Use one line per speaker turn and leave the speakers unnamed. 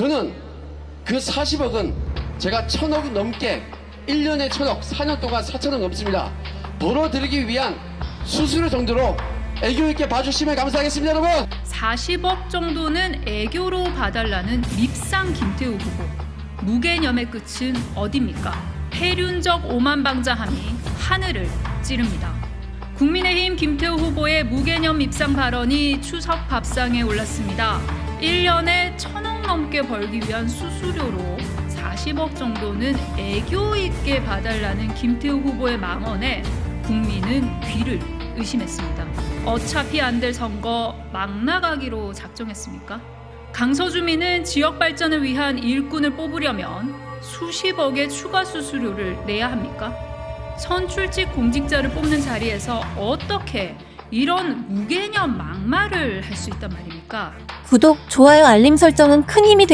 저는 그 40억은 제가 천억 넘게 1년에 천억, 4년 동안 4천억 넘습니다. 벌어들이기 위한 수수료 정도로 애교 있게 봐주시면 감사하겠습니다, 여러분.
40억 정도는 애교로 봐달라는 밉상 김태우 후보. 무개념의 끝은 어디입니까? 폐륜적 오만방자함이 하늘을 찌릅니다. 국민의힘 김태우 후보의 무개념 밉상 발언이 추석 밥상에 올랐습니다. 1년에 천억 넘게 벌기 위한 수수료로 40억 정도는 애교 있게 봐달라는 김태우 후보의 망언에 국민은 귀를 의심했습니다. 어차피 안 될 선거 막 나가기로 작정했습니까? 강서주민은 지역 발전을 위한 일꾼을 뽑으려면 수십억의 추가 수수료를 내야 합니까? 선출직 공직자를 뽑는 자리에서 어떻게 이런 무개념 막말을 할 수 있단 말입니까?
구독, 좋아요, 알림 설정은 큰 힘이 됩니다.